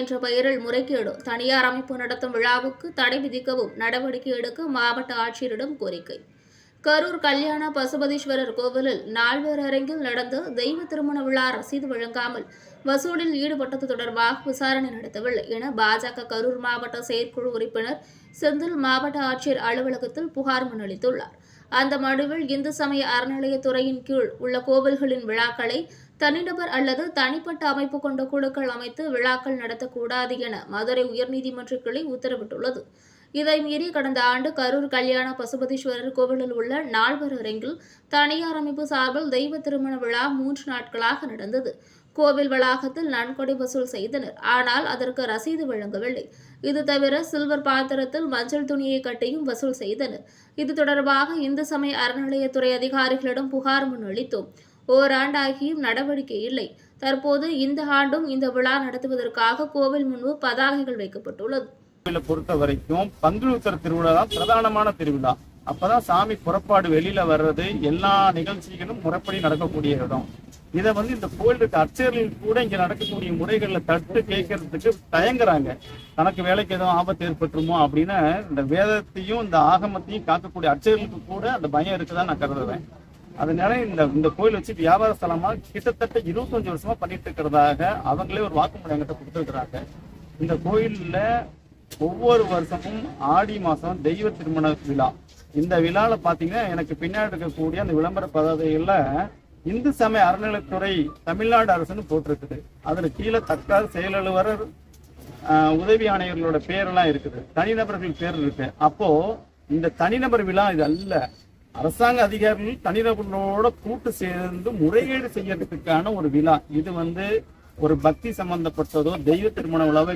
என்ற பெயரில் முறைகேடு. தனியார் அமைப்பு நடத்தும் விழாவுக்கு தடை விதிக்கவும் நடவடிக்கை எடுக்க மாவட்ட ஆட்சியரிடம் கோரிக்கை. கரூர் கல்யாண பசுபதீஸ்வரர் கோவிலில் நால்வர் அரங்கில் நடந்த தெய்வ திருமண விழா ரசீது வழங்காமல் வசூலில் ஈடுபட்டது தொடர்பாக விசாரணை நடத்தவில்லை என பாஜக கரூர் மாவட்ட செயற்குழு உறுப்பினர் செந்தில் மாவட்ட ஆட்சியர் அலுவலகத்தில் புகார் மனு அளித்துள்ளார் அந்த மனுவில் இந்து சமய அறநிலையத்துறையின் கீழ் உள்ள கோவில்களின் விழாக்களை தனிநபர் அல்லது தனிப்பட்ட அமைப்பு கொண்ட குழுக்கள் அமைத்து விழாக்கள் நடத்தக்கூடாது என மதுரை உயர்நீதிமன்ற கிளை உத்தரவிட்டுள்ளது. இதை மீறி கடந்த ஆண்டு கரூர் கல்யாண பசுபதீஸ்வரர் கோவிலில் உள்ள நால்வர் அரங்கில் தனியார் அமைப்பு சார்பில் தெய்வ திருமண விழா மூன்று நாட்களாக நடந்தது. கோவில் வளாகத்தில் நன்கொடை வசூல் செய்தனர். ஆனால் அதற்கு ரசீது வழங்கவில்லை. இது தவிர சில்வர் பாத்திரத்தில் மஞ்சள் துணியை கட்டியும் வசூல் செய்தனர். இது தொடர்பாக இந்து சமய அறநிலையத்துறை அதிகாரிகளிடம் புகார் முன்வளித்தோம். ஓராண்டாகியும் நடவடிக்கை இல்லை. தற்போது இந்த ஆண்டும் இந்த விழா நடத்துவதற்காக கோவில் முன்பு பதாகைகள் வைக்கப்பட்டுள்ளது. கோவிலை பொறுத்த வரைக்கும் பங்குழுத்தர திருவிழா தான் பிரதானமான திருவிழா. அப்பதான் சாமி புறப்பாடு வெளியில வர்றது எல்லா நிகழ்ச்சிகளும் முறைப்படி நடக்கக்கூடிய இடம். இதை வந்து இந்த கோயில் அர்ச்சகர்கள் கூட இங்க நடக்கக்கூடிய முறைகள்ல தட்டு கேட்கறதுக்கு தயங்குறாங்க. தனக்கு வேலைக்கு எதுவும் ஆபத்து ஏற்பட்டுருமோ அப்படின்னு இந்த வேதத்தையும் இந்த ஆகமத்தையும் காக்கக்கூடிய அர்ச்சகர்களுக்கு கூட அந்த பயம் இருக்குதான் நான் கருதுறேன். அதனால இந்த இந்த கோயில் வச்சு வியாபார ஸ்தலமா கிட்டத்தட்ட இருபத்தஞ்சு வருஷமா பண்ணிட்டு இருக்கிறதாக அவங்களே ஒரு வாக்குமூலம் என்கிட்ட கொடுத்துருக்குறாங்க. இந்த கோயில்ல ஒவ்வொரு வருஷமும் ஆடி மாதம் தெய்வ திருமண விழா. இந்த விழாவில் பார்த்தீங்கன்னா எனக்கு பின்னாடி இருக்கக்கூடிய அந்த விளம்பர பதவிகளில் இந்து சமய அறநிலைத்துறை தமிழ்நாடு அரசுன்னு போட்டிருக்குது. அதில் கீழே தற்கால செயலலுவரர் உதவி ஆணையர்களோட பேரெல்லாம் இருக்குது. தனிநபர்கள் பேர் இருக்கு. அப்போ இந்த தனிநபர் விழா இது அல்ல. அரசாங்க அதிகாரிகள் தனிநபர்களோட கூட்டு சேர்ந்து முறைகேடு செய்யறதுக்கான ஒரு விழா. இது வந்து ஒரு பக்தி சம்பந்தப்பட்டதோ தெய்வ திருமண விழாவோ